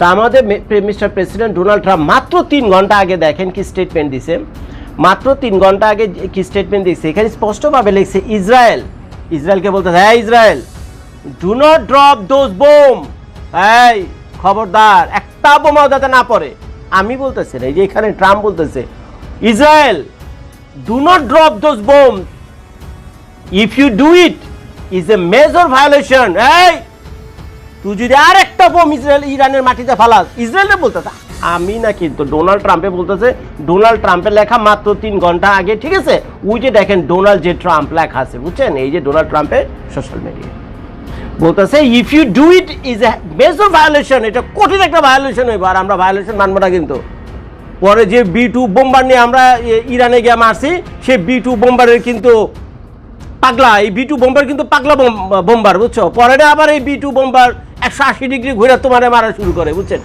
তা আমাদের mister president Donald Trump মাত্র তিন ঘণ্টা আগে দেখেন কি স্টেটমেন্ট দিছে। মাত্র তিন ঘণ্টা আগে কি স্টেটমেন্ট দিচ্ছে এখানে স্পষ্টভাবে লিখছে, ইসরায়েল ইসরায়েলকে বলতে হ্যাঁ Israel do not drop those bomb এই, খবরদার, একটা বোমাও যাতে না পড়ে। আমি বলতেছি না, এই যে এখানে ট্রাম্প বলতেছে, Israel do not drop those bomb if you do it is a major violation এই তুই যদি আর একটা বোম ইসরায়েল ইরানের মাটিতে ফালাস ইসরায়েলে বলতেছে আমি না কিন্তু ডোনাল্ড ট্রাম্পে বলতেছে, ডোনাল্ড ট্রাম্পের লেখা মাত্র তিন ঘণ্টা আগে, ঠিক আছে? ওই যে দেখেন ডোনাল্ড যে ট্রাম্প লেখা আছে, বুঝছেন? এই যে ডোনাল্ড ট্রাম্পের সোশ্যাল মিডিয়া বলতেছে if you do it is a major violation এটা কঠিন একটা ভায়োলেশন হইব, আর আমরা ভায়োলেশন মানবো না কিন্তু। পরে যে বি টু বোম্বার নিয়ে আমরা ইরানে গিয়ে মারছি, সে বি টু বোম্বারের কিন্তু পাগলা। এই বি টু বোম্বার কিন্তু পাগলা বোম- বোম্বার, বুঝছ? পরে আবার এই বি টু বোম্বার একশো আশি ডিগ্রি ঘুরে তোমারে মারা শুরু করে, বুঝছেন?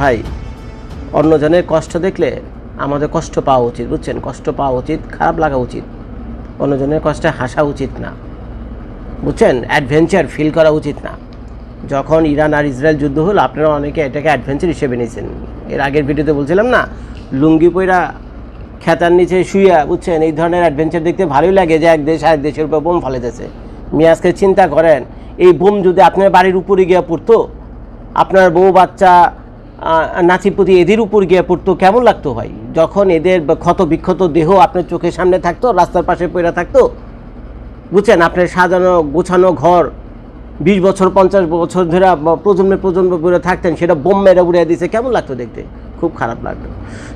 ভাই, অন্যজনের কষ্ট দেখলে আমাদের কষ্ট পাওয়া উচিত, বুঝছেন? কষ্ট পাওয়া উচিত, খারাপ লাগা উচিত। অন্যজনের কষ্টে হাসা উচিত না, বুঝছেন? অ্যাডভেঞ্চার ফিল করা উচিত না। যখন ইরান আর ইসরায়েল যুদ্ধ হলো, আপনারা অনেকে এটাকে অ্যাডভেঞ্চার হিসেবে নিয়েছেন। এর আগের ভিডিওতে বলছিলাম না, লুঙ্গি পইরা খেতার নিচে শুইয়া বুঝছেন? এই ধরনের অ্যাডভেঞ্চার দেখতে ভালোই লাগে যে এক দেশ আর দেশের উপর বোম ফালাইতেছে মিয়া আজকে চিন্তা করেন এই বোম যদি আপনার বাড়ির উপরে গিয়ে পড়তো আপনার বউ বাচ্চা আহ, নাতিপুতি এদের উপর গিয়ে পড়তো কেমন লাগতো ভাই? যখন এদের ক্ষত বিক্ষত দেহ আপনার চোখের সামনে থাকতো রাস্তার পাশে পড়ে থাকতো বুঝছেন? আপনার সাজানো গোছানো ঘর বিশ বছর পঞ্চাশ বছর ধরে বা প্রজন্মে ধরে থাকতেন সেটা বোম মেরে উড়িয়ে দিয়েছে কেমন লাগতো দেখতে? খুব খারাপ লাগতো।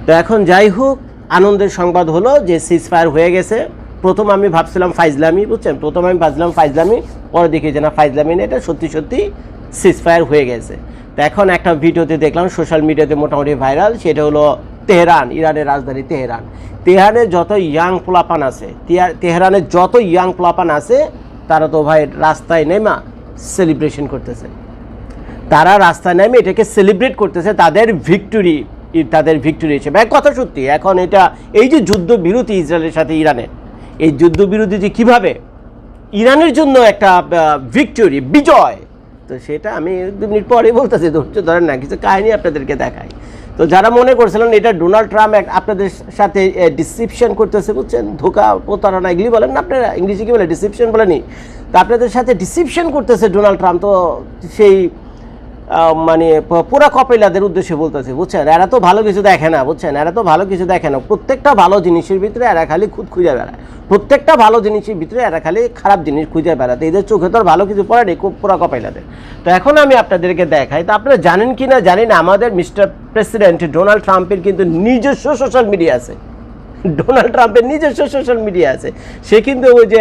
তো এখন যাই হোক আনন্দের সংবাদ হলো যে সিজ ফায়ার হয়ে গেছে। প্রথম আমি ভাবছিলাম ফাইজলামি, বুঝছেন? প্রথম আমি ভাবছিলাম ফাইজলামি পরে দেখি যে না, ফাইজলামি না এটা সত্যি সত্যি সিজ ফায়ার হয়ে গেছে। তো এখন একটা ভিডিওতে দেখলাম সোশ্যাল মিডিয়াতে মোটামুটি ভাইরাল সেটা হলো তেহরান, ইরানের রাজধানী তেহরান। তেহরানের যত ইয়াং পোলাপান আছে, তেহা- তেহরানের যত ইয়াং পোলাপান আছে, তারা তো ভাই রাস্তায় নেমা সেলিব্রেশন করতেছে। তারা রাস্তায় নেমে এটাকে সেলিব্রেট করতেছে, তাদের ভিক্টরি তাদের ভিক্টরি হিসেবে। এক কথা সত্যি, এখন এটা, এই যে যুদ্ধ বিরতি ইসরায়েলের সাথে ইরানের, এই যুদ্ধ বিরতি যে কীভাবে ইরানের জন্য একটা ভিক্টরি বিজয়, তো সেটা আমি দু মিনিট পরে বলতেছি, ধৈর্য ধরেন না, কিছু কাহিনী আপনাদেরকে দেখাই। তো যারা মনে করছিলেন এটা ডোনাল্ড ট্রাম্প এক- আপনাদের সাথে ডিসিপশন করতেছে, বুঝছেন? ধোকা প্রতারণা, এগুলি বলেন না আপনারা, ইংলিশে কি বলে? ডিসিপশন বলেনি। তো আপনাদের সাথে ডিসিপশন করতেছে ডোনাল্ড ট্রাম্প, তো সেই মানে পুরা কপিলাদের উদ্দেশ্যে বলতেছে, বুঝছেন? এরা তো ভালো কিছু দেখে না, বুঝছেন? এরা তো ভালো কিছু দেখে না। প্রত্যেকটা ভালো জিনিসের ভিতরে এরা খালি খুদ খুঁজে বেড়ায়। প্রত্যেকটা ভালো জিনিসের ভিতরে এরা খালি খারাপ জিনিস খুঁজে বেড়াতে। এদের চোখে তো আর ভালো কিছু পড়ে নেই পুরা কপাইলাদের তো এখন আমি আপনাদেরকে দেখাই, তো আপনারা জানেন কি না জানি না, আমাদের মিস্টার প্রেসিডেন্ট ডোনাল্ড ট্রাম্পের কিন্তু নিজস্ব সোশ্যাল মিডিয়া আছে। ডোনাল্ড ট্রাম্পের নিজস্ব সোশ্যাল মিডিয়া আছে। সে কিন্তু ওই যে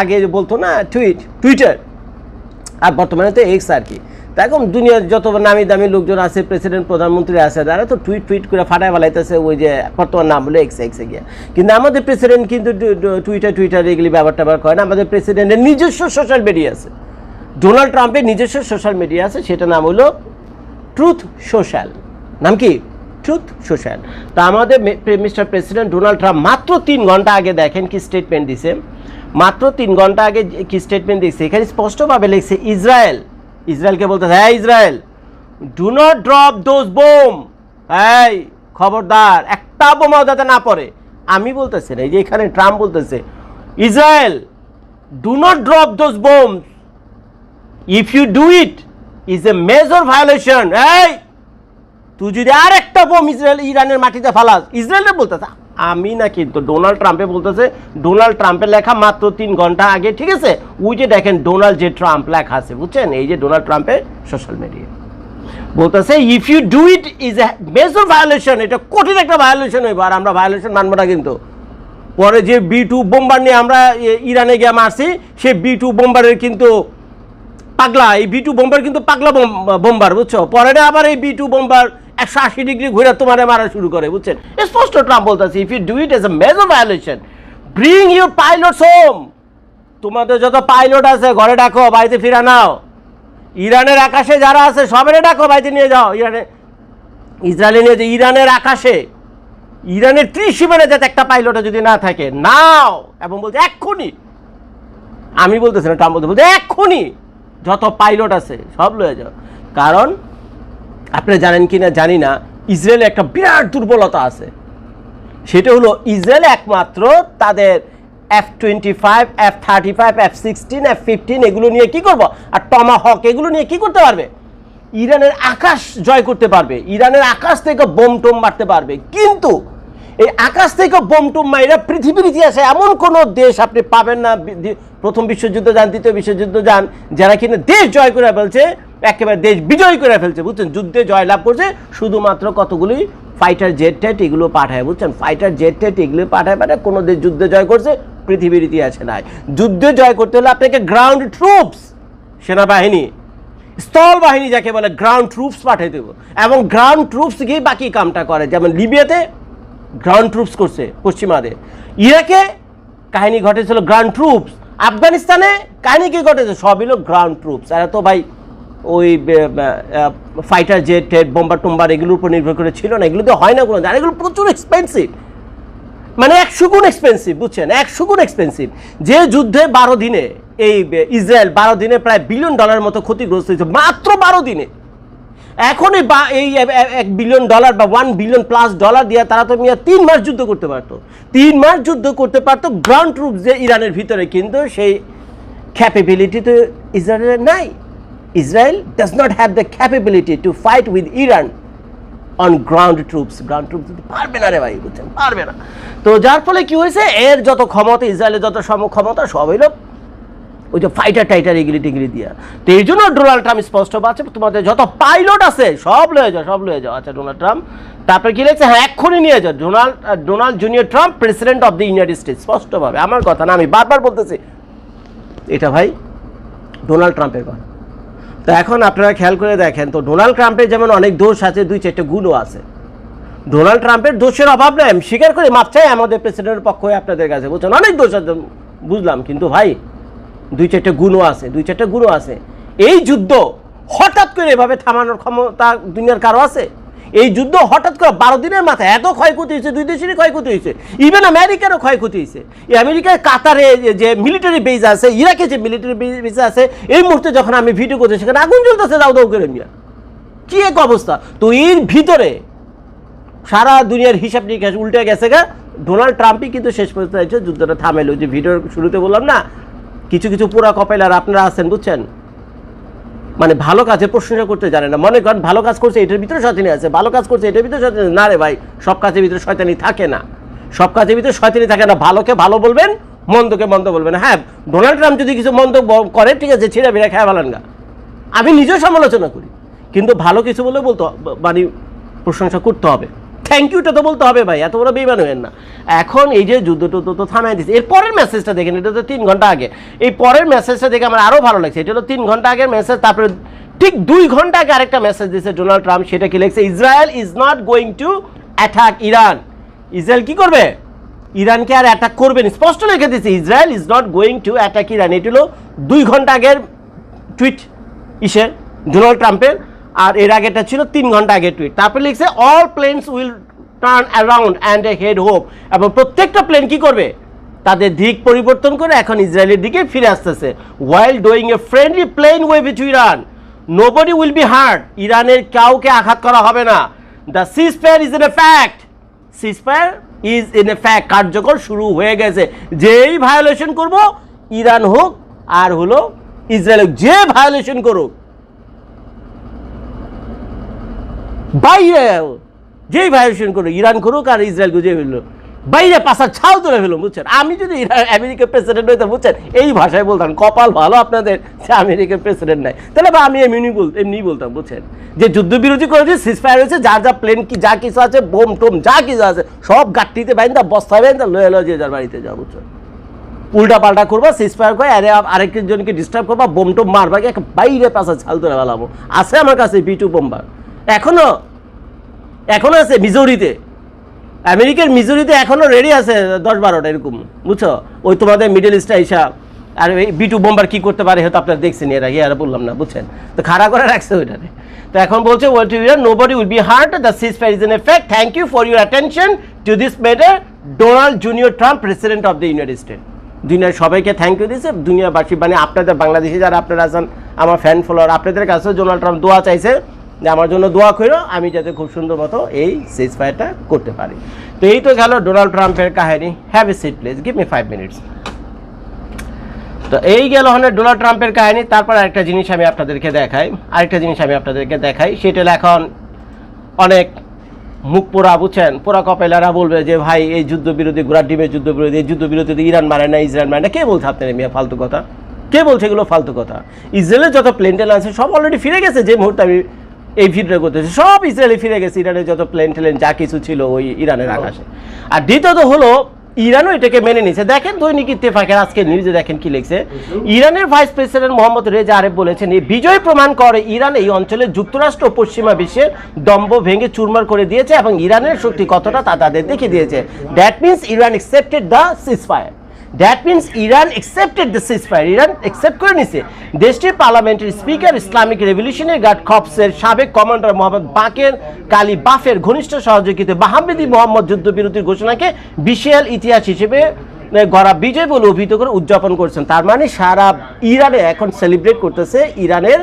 আগে বলতো না, টুইট, টুইটার। আর বর্তমানে তো এক্স আর কি। এখন দুনিয়ার যত নামি দামি লোকজন আছে প্রেসিডেন্ট প্রধানমন্ত্রী আছে, তারা তো টুইট টুইট করে ফাটায় বেলাইতেছে ওই যে বর্তমান নাম হলো এক্স এক্সে গিয়ে। কিন্তু আমাদের প্রেসিডেন্ট কিন্তু টুইটার টুইটার এগুলি ব্যবহার ট্যাবহার করে না। আমাদের প্রেসিডেন্টের নিজস্ব সোশ্যাল মিডিয়া আছে। ডোনাল্ড ট্রাম্পের নিজস্ব সোশ্যাল মিডিয়া আছে সেটা নাম হলো ট্রুথ সোশ্যাল নাম কি? ট্রুথ সোশ্যাল তা আমাদের মিস্টার প্রেসিডেন্ট ডোনাল্ড ট্রাম্প মাত্র তিন ঘণ্টা আগে দেখেন কি স্টেটমেন্ট দিছে। মাত্র তিন ঘণ্টা আগে কি স্টেটমেন্ট দিচ্ছে এখানে স্পষ্টভাবে লিখছে, ইসরায়েল ইসরায়েলকে বলতে হ্যাঁ Israel do not drop those bomb এই, খবরদার, একটা বোমাও যাতে না পড়ে। আমি বলতেছি না, এই যে এখানে ট্রাম্প বলতেছে, Israel do not drop those bomb if you do it is a major violation এই, তুই যদি আর একটা বোম ইসরায়েল, ইরানের মাটিতে ফালাস ইসরায়েলে বলতেছে আমি না কিন্তু ডোনাল্ড ট্রাম্পে বলতেছে ডোনাল্ড ট্রাম্পের লেখা মাত্র তিন ঘণ্টা আগে, ঠিক আছে? ওই যে দেখেন ডোনাল্ড যে ট্রাম্প লেখা আছে, বুঝছেন? এই যে ডোনাল্ড ট্রাম্পের সোশ্যাল মিডিয়া বলতেছে if you do it is a major violation এটা কঠিন একটা ভায়োলেশন হইব, আর আমরা ভায়োলেশন মানবো না কিন্তু। পরে যে বি টু বোম্বার নিয়ে আমরা ইরানে গিয়ে মারছি সে বি টু বোম্বারের কিন্তু পাগলা, এই বি টু বোম্বার কিন্তু পাগলা বোম- বোম্বার বুঝছ? পরে আবার এই বি টু বোম্বার একশো আশি ডিগ্রি ঘুরে তোমারে মারা শুরু করে, বুঝছেন? স্পষ্ট ট্রাম্প বলতেছে if you do it is a major violation bring your pilots home তোমাদের যত পাইলট আছে, ঘরে ডাকো, বাড়িতে ফিরা নাও। ইরানের আকাশে যারা আছে সবারে ডাকো, বাড়িতে নিয়ে যাও। ইরানে ইসরায়েলে নিয়ে যে ইরানের আকাশে, ইরানের ত্রিসীমানে যাতে একটা পাইলটে যদি না থাকে, নাও। এবং বলছে, এক্ষুনি। আমি বলতেছি না ট্রাম্প বলতে বলছে, এক্ষুনি। যত পাইলট আছে, সব লয়ে যাও। কারণ আপনি জানেন কি না জানি না, ইসরায়েলে একটা বিরাট দুর্বলতা আছে। সেটা হলো ইসরায়েল একমাত্র তাদের F twenty five F thirty five F sixteen F fifteen এগুলো নিয়ে কী করব? আর টমা হক এগুলো নিয়ে কি করতে পারবে? ইরানের আকাশ জয় করতে পারবে। ইরানের আকাশ থেকে বোম টোম মারতে পারবে। কিন্তু এই আকাশ থেকে বোম টোম মাইরা পৃথিবীর ইতিহাসে এমন কোন দেশ আপনি পাবেন না। প্রথম বিশ্বযুদ্ধ যান, দ্বিতীয় বিশ্বযুদ্ধ যান, যারা কিনা দেশ জয় করে ফেলছে, একেবারে দেশ বিজয় করে ফেলছে, বুঝছেন? যুদ্ধে জয় লাভ করছে, শুধুমাত্র কতগুলি ফাইটার জেট টেট এগুলো পাঠায়, বুঝছেন? ফাইটার জেট টেট এগুলো পাঠায় মানে কোনো দেশ যুদ্ধে জয় করছে, পৃথিবীর ইতিহাসে নাই। যুদ্ধে জয় করতে হলে আপনাকে গ্রাউন্ড ট্রুপস সেনাবাহিনী, স্থল বাহিনী যাকে বলে গ্রাউন্ড ট্রুপস পাঠিয়ে দেবো এবং গ্রাউন্ড ট্রুপস গিয়ে বাকি কামটা করে? যেমন লিবিয়াতে গ্রাউন্ড ট্রুপস করছে পশ্চিমাদের ইরাকে কাহিনী ঘটেছিল গ্রাউন্ড ট্রুপস আফগানিস্তানে কাহিনী কি ঘটেছে? সবই হলো গ্রাউন্ড ট্রুপস আর তো ভাই ওই ফাইটার জেট টেট বোম্বার টোম্বার এগুলোর উপর নির্ভর করে ছিল না। এগুলো তো হয় না কোনো আর এগুলো প্রচুর এক্সপেন্সিভ মানে একশো গুণ এক্সপেন্সিভ বুঝছেন? একশো গুণ এক্সপেন্সিভ যে যুদ্ধে বারো দিনে, এই ইসরায়েল বারো দিনে প্রায় বিলিয়ন ডলার মতো ক্ষতিগ্রস্ত হয়েছে। মাত্র বারো দিনে। এখন এই বা এই এক বিলিয়ন ডলার বা ওয়ান বিলিয়ন প্লাস ডলার দিয়ে তারা তো মিয়া তিন মাস যুদ্ধ করতে পারতো। তিন মাস যুদ্ধ করতে পারতো গ্রাউন্ড ট্রুপ যে ইরানের ভিতরে কিন্তু সেই ক্যাপেবিলিটি তো ইসরায়েলের নাই। Israel does not have the capability to fight with Iran on ground troops ground troops পারবে না রে ভাই, বুঝছেন? পারবে না। তো যার ফলে কি হয়েছে? এর যত ক্ষমতা, ইসরায়েলের যত সম ক্ষমতা সব হইল ওই যে ফাইটার টাইটার এগুলি টিগুলি দিয়া। তো এই জন্য ডোনাল্ড ট্রাম্প স্পষ্ট পাচ্ছে তোমাদের যত পাইলট আছে, সব লয়ে যাও, সব লয়ে যাও। আচ্ছা ডোনাল্ড ট্রাম্প তারপরে কি লিখছে? হ্যাঁ এক্ষুনি নিয়ে যাও। Donald Donald junior Trump president of the United States স্পষ্টভাবে, আমার কথা না, আমি বারবার বলতেছি। এটা ভাই ডোনাল্ড ট্রাম্পের কথা। তো এখন আপনারা খেয়াল করে দেখেন, তো ডোনাল্ড ট্রাম্পের যেমন অনেক দোষ আছে, দুই চারটে গুণও আছে। ডোনাল্ড ট্রাম্পের দোষের অভাব নেই, আমি স্বীকার করে, মাপ চাই আমাদের প্রেসিডেন্টের পক্ষ আপনাদের কাছে। বুঝছেন অনেক দোষ আছে, বুঝলাম। কিন্তু ভাই দুই চারটে গুণও আছে, দুই চারটে গুণও আছে। এই যুদ্ধ হঠাৎ করে এভাবে থামানোর ক্ষমতা দুনিয়ার কারও আছে? এই যুদ্ধ হঠাৎ করে বারো দিনের মাথায় এত ক্ষয়ক্ষতি হয়েছে, দুই দেশেরই ক্ষয়ক্ষতি হয়েছে ইভেন আমেরিকারও ক্ষয়ক্ষতি হয়েছে। এই আমেরিকার কাতারে যে- মিলিটারি বেজ আছে, ইরাকে যে মিলিটারি বেজ আছে, এই মুহূর্তে যখন আমি ভিডিও করছি, সেখানে আগুন জ্বলতেছে দাউ দাউ করে মিয়া কি এক অবস্থা? তো এর ভিতরে সারা দুনিয়ার হিসাব নিকাশ উল্টে গেছে গা। ডোনাল্ড ট্রাম্পই কিন্তু শেষ পর্যন্ত যুদ্ধটা থামেলো যে ভিডিওর শুরুতে বললাম না কিছু কিছু পুরা কপাইলার আপনারা আছেন, বুঝছেন? মানে ভালো কাজের প্রশংসা করতে জানে না। মনে করেন, ভালো কাজ করছে, এটার ভিতরে শয়তানি আছে। ভালো কাজ করছে, এটার ভিতরে শয়তানি না রে ভাই, সব কাজের ভিতরে শয়তানি থাকে না। সব কাজের ভিতরে শয়তানি থাকে না। ভালোকে ভালো বলবেন, মন্দকে মন্দ বলবেন। হ্যাঁ ডোনাল্ড ট্রাম্প যদি কিছু মন্দ করে, ঠিক আছে, ছিঁড়ে বেড়ে খেয়ে ফেলান না আমি নিজেও সমালোচনা করি। কিন্তু ভালো কিছু বলে বলতে মানে প্রশংসা করতে হবে। থ্যাংক ইউটা তো বলতে হবে ভাই, এত বড় বেইমান হবেন না। এখন এই যে যুদ্ধ টুদ্ধ তো থামাই দিচ্ছে এর পরের মেসেজটা দেখেন, এটা তো তিন ঘণ্টা আগে। এই পরের মেসেজটা দেখে আমার আরও ভালো লাগছে। এটা হলো তিন ঘণ্টা আগের মেসেজ তারপরে ঠিক দুই ঘণ্টা আগে আরেকটা মেসেজ দিয়েছে ডোনাল্ড ট্রাম্প, সেটা কি লিখছে, Israel is not going to attack Iran Israel কি করবে? ইরানকে আর অ্যাটাক করবেন স্পষ্ট লিখে দিয়েছে Israel is not going to attack Iran এটি হলো দুই ঘণ্টা আগের টুইট ইসের ডোনাল্ড ট্রাম্পের। আর এর আগেটা ছিল তিন ঘণ্টা আগে টুইট তারপরে লিখছে all planes will turn around and a head home এবং প্রত্যেকটা প্লেন কি করবে? তাদের দিক পরিবর্তন করে এখন ইসরায়েলের দিকে ফিরে আসতেছে। While doing a friendly plane wave B2 Iran nobody will be hurt ইরানের কাউকে আঘাত করা হবে না। The ceasefire is in effect ceasefire is in effect কার্যকর শুরু হয়ে গেছে। যেই ভায়োলেশন করব, ইরান হোক আর হলো ইসরায়েল হোক, যে ভায়োলেশন করুক বাইরে যেই ভায়োলেশন করুক, ইরান করুক আর ইসরায়েল গুজে ফেলল বাইরে পাশা ছাল তুলে ফেলো বুঝছেন? আমি যদি আমেরিকার প্রেসিডেন্ট হইতাম, বুঝছেন? এই ভাষায় বলতাম, কপাল ভালো আপনাদের যে আমেরিকার প্রেসিডেন্ট নাই। তাহলে বা আমি এমনি বল এমনি বলতাম, বুঝছেন? যে যুদ্ধবিরতি করেছে সিজফায়ার হয়েছে যার যা প্লেন কি যা কিছু আছে, বোম টোম, যা কিছু আছে, সব গাট্টিতে বাইন্দা বস্তায় বাইন্দা, লয়ে লয়ে যে যার বাড়িতে যাও, বুঝছেন? উল্টা পাল্টা করবা সিজফায়ার করে আরে আরেকজনকে ডিস্টার্ব করবা, বোম টোম মারবা বাইরে পাশা ছাল তুলে ফেলাবো। আছে আমার কাছে বিটু বোম্বার এখনও? এখনও আছে মিজোরিতে। আমেরিকার মিজোরিতে এখনও রেডি আছে দশ বারোটা এরকম, বুঝছ? ওই তোমাদের মিডল ইস্টে আইসা আর এই বিটু বোম্বার কি করতে পারে হয়তো আপনারা দেখছেন এর আগে আর বললাম না, বুঝছেন? তো খাড়া করে রাখছে ওইটাতে তো এখন বলছে wave to Iran nobody will be hurt the ceasefire is in effect thank you for your attention to this matter Donald junior Trump president of the United States দুনিয়ার সবাইকে থ্যাংক ইউ দিয়েছে দুনিয়াবাসী মানে আপনাদের বাংলাদেশে যারা আপনারা আছেন, আমার ফ্যান ফলোয়ার আপনাদের কাছেও ডোনাল্ড ট্রাম্প দোয়া চাইছে। যে আমার জন্য দোয়া করো, আমি যাতে খুব সুন্দর মতো এই সিজ ফায়ারটা করতে পারি। তো এই তো গেল ডোনাল্ড ট্রাম্পের কাহিনী। Have a seat please give me five minutes তো এই গেল হলে ডোনাল্ড ট্রাম্পের কাহিনী। তারপর আরেকটা জিনিস আমি আপনাদেরকে দেখাই। আরেকটা জিনিস আমি আপনাদেরকে দেখাই। সেটা এখন অনেক মুখ পোড়া, বুঝছেন? পোড়া কপেলারা বলবে যে, ভাই, এই যুদ্ধ বিরোধী গোড়ার ডিমের যুদ্ধ বিরোধী এই যুদ্ধ বিরোধী ইরান মারে না, ইসরায়েল মারে না। কে বলছে আপনার মিয়া ফালতু কথা? কে বলছে এগুলো ফালতু কথা? ইসরায়েলের যত প্লেন টেন আছে, সব অলরেডি ফিরে গেছে। যে মুহূর্তে আমি এই ভিডিও করতেছে সব ইসরায়েলে ফিরে গেছে ইরানের যত প্লেন টেলেন যা কিছু ছিল ওই ইরানের আকাশে। আর দ্বিতীয়ত হলো ইরানও এটাকে মেনে নিয়েছে। দেখেন দৈনিক ইত্তেফাকের আজকে নিউজে দেখেন কি লিখছে। ইরানের vice president Mohammad Reza Aref বলেছেন এই বিজয় প্রমাণ করে ইরান এই অঞ্চলে যুক্তরাষ্ট্র ও পশ্চিমা বিশ্বের দম্ভ ভেঙে চুরমার করে দিয়েছে এবং ইরানের শক্তি কতটা তা তাদের দেখিয়ে দিয়েছে। That means Iran accepted the ceasefire that means Iran accepted the ceasefire Iran accept করে নিছে। দেশটির পার্লামেন্টের স্পিকার ইসলামিক রেভলিউশনের গার্ড খপসের সাবেক কমান্ডার মোহাম্মদ বাকের কালী বাফের ঘনিষ্ঠ সহযোগিতা, বাহাম্মেদি মোহাম্মদ যুদ্ধবিরতির ঘোষণাকে বিশাল ইতিহাস হিসেবে গড়া বিজয় বলে অভিহিত করে উদযাপন করছেন। তার মানে সারা ইরানে এখন সেলিব্রেট করতেছে ইরানের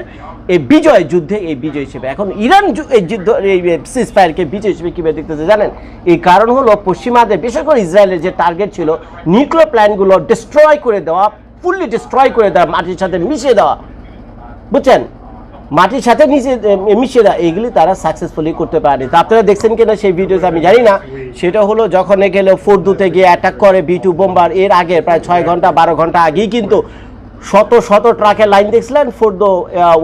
এই বিজয় যুদ্ধে এই বিজয় হিসেবে। এখন ইরান এই যুদ্ধ এই সিজফায়ারকে বিজয় হিসেবে কীভাবে দেখতেছে জানেন? এই কারণ হলো পশ্চিমাদের, বিশেষ করে ইসরায়েলের যে টার্গেট ছিল নিউক্লিয়ার প্ল্যানগুলো ডিস্ট্রয় করে দেওয়া ফুললি ডিস্ট্রয় করে দেওয়া, মাটির সাথে মিশিয়ে দেওয়া। বুঝছেন? মাটির সাথে নিচে মিশিয়ে দেওয়া এগুলি তারা সাকসেসফুলি করতে পারেনি। আপনারা দেখছেন কিনা সেই ভিডিওস আমি জানি না। সেটা হলো যখন গেলে ফোর্দুতে গিয়ে অ্যাটাক করে বি টু বোম্বার এর আগে প্রায় ছয় ঘণ্টা, বারো ঘণ্টা আগেই কিন্তু শত শত ট্রাকের লাইন দেখছিলেন ফোর্দো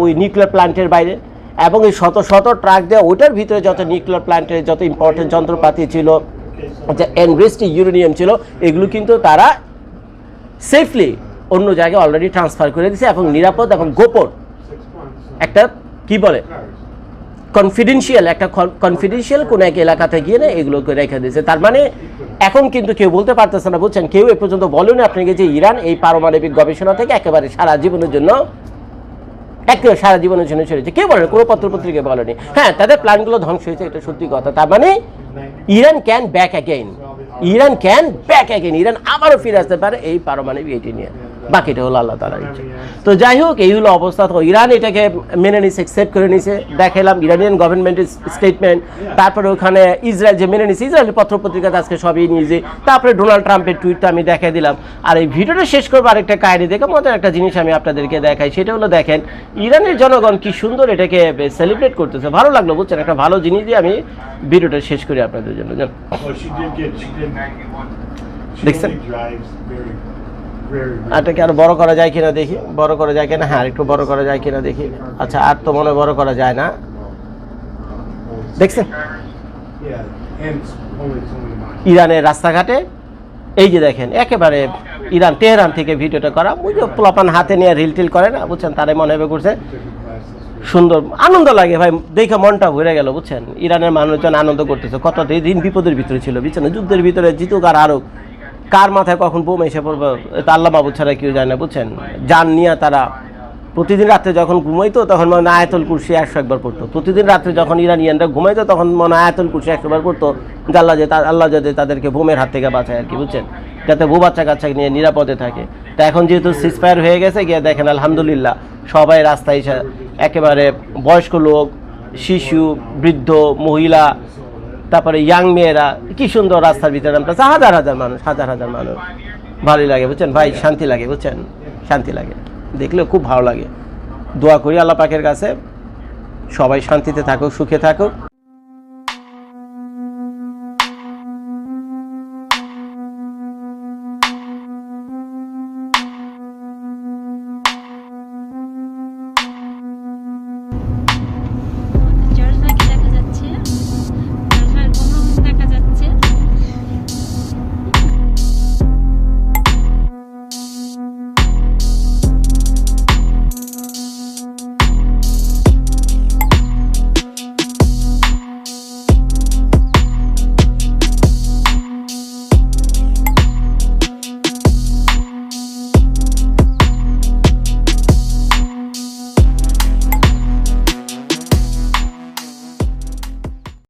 ওই নিউক্লিয়ার প্ল্যান্টের বাইরে। এবং এই শত শত ট্রাক দিয়ে ওইটার ভিতরে যত নিউক্লিয়ার প্ল্যান্টের যত ইম্পর্টেন্ট যন্ত্রপাতি ছিল, যে এনরিস্ট ইউরেনিয়াম ছিল, এগুলো কিন্তু তারা সেফলি অন্য জায়গায় অলরেডি ট্রান্সফার করে দিয়েছে এবং নিরাপদ এবং গোপন একটা, কি বলে? কনফিডেন্সিয়াল একটা কনফিডেন্সিয়াল কোন এক এলাকাতে গিয়ে না এগুলোকে রেখে দিয়েছে। তার মানে এখন কিন্তু কেউ বলতে পারতেছে না, বুঝছেন? কেউ এ পর্যন্ত বলেনি আপনাকে যে ইরান এই পারমাণবিক গবেষণা থেকে একেবারে সারা জীবনের জন্য, একেবারে সারা জীবনের জন্য ছেড়েছে কেউ বলেনি, কোনো পত্র পত্রিকায় বলেনি। হ্যাঁ তাদের প্ল্যানগুলো ধ্বংস হয়েছে, এটা সত্যি কথা। তার মানে Iran can back again Iran can back again Iran আবারও ফিরে আসতে পারে এই পারমাণবিক এটি নিয়ে। বাকিটা হলো আল্লাহ তালার ইচ্ছে। তো যাই হোক এই হলো অবস্থা। তো ইরান এটাকে মেনে নিছে অ্যাকসেপ্ট করে নিছে। দেখালাম ইরানিয়ান গভর্নমেন্টের স্টেটমেন্ট তারপরে ওখানে ইসরায়েল যে মেনে নিছে ইসরায়েলের পত্র পত্রিকাতে আজকে সবই নিজে তারপরে ডোনাল্ড ট্রাম্পের টুইটটা আমি দেখাই দিলাম। আর এই ভিডিওটা শেষ করব আরেকটা কাহিনী দেখে। মতো একটা জিনিস আমি আপনাদেরকে দেখাই সেটা হলো দেখেন ইরানের জনগণ কি সুন্দর এটাকে সেলিব্রেট করতেছে। ভালো লাগল বুঝছেন? একটা ভালো জিনিস দিয়ে আমি ভিডিওটা শেষ করি আপনাদের জন্য। জান। Well, she did get, she did, she Dixon? only drives very, very. আর বড় করা যায় কিনা দেখি? বড় করা যায় কিনা? হ্যাঁ একটু বড় করা যায় কিনা দেখি। আচ্ছা আর তো মনে বড় করা যায় না। দেখছেন. ইরানের রাস্তাঘাটে এই যে দেখেন একেবারে ইরান তেহরান থেকে ভিডিওটা করা। ওই যে পোলাপান হাতে নিয়ে রিল টিল করে না বুঝছেন? তারাই মনে হবে করছে। সুন্দর আনন্দ লাগে ভাই। দেখে মনটা ভরে গেল বুঝছেন? ইরানের মানুষজন আনন্দ করতেছে। কত দিন বিপদের ভিতরে ছিল বুঝছেন? যুদ্ধের ভিতরে জিতুক আর আরও কার মাথায় কখন বোম এসে পড়বে, এটা আল্লাহ বাবু ছাড়া কেউ যায় না, বুঝছেন? যান নিয়ে তারা প্রতিদিন রাত্রে যখন ঘুমাইতো, তখন মনে আয়াতুল কুরসি একশো একবার পড়তো। প্রতিদিন রাত্রে যখন ইরানিয়ানরা ঘুমাইতো, তখন মনে আয়াতুল কুরসি একশো বার পড়তো, যে আল্লাহ যে আল্লাহ যাতে তাদেরকে বোমের হাত থেকে বাঁচায় আর কি, বুঝছেন? যাতে বউ বাচ্চা কাচ্চা নিয়ে নিরাপদে থাকে। তা এখন যেহেতু সিসফায়ার হয়ে গেছে, গিয়ে দেখেন, আলহামদুলিল্লাহ, সবাই রাস্তায় একেবারে বয়স্ক লোক, শিশু, বৃদ্ধ, মহিলা তারপরে ইয়াং মেয়েরা, কি সুন্দর রাস্তার ভিতরে নামতেছে হাজার হাজার মানুষ, হাজার হাজার মানুষ। ভালোই লাগে, বুঝছেন? ভাই, শান্তি লাগে, বুঝছেন? শান্তি লাগে। দেখলেও খুব ভালো লাগে। দোয়া করি আল্লাহ পাকের কাছে। সবাই শান্তিতে থাকুক, সুখে থাকুক।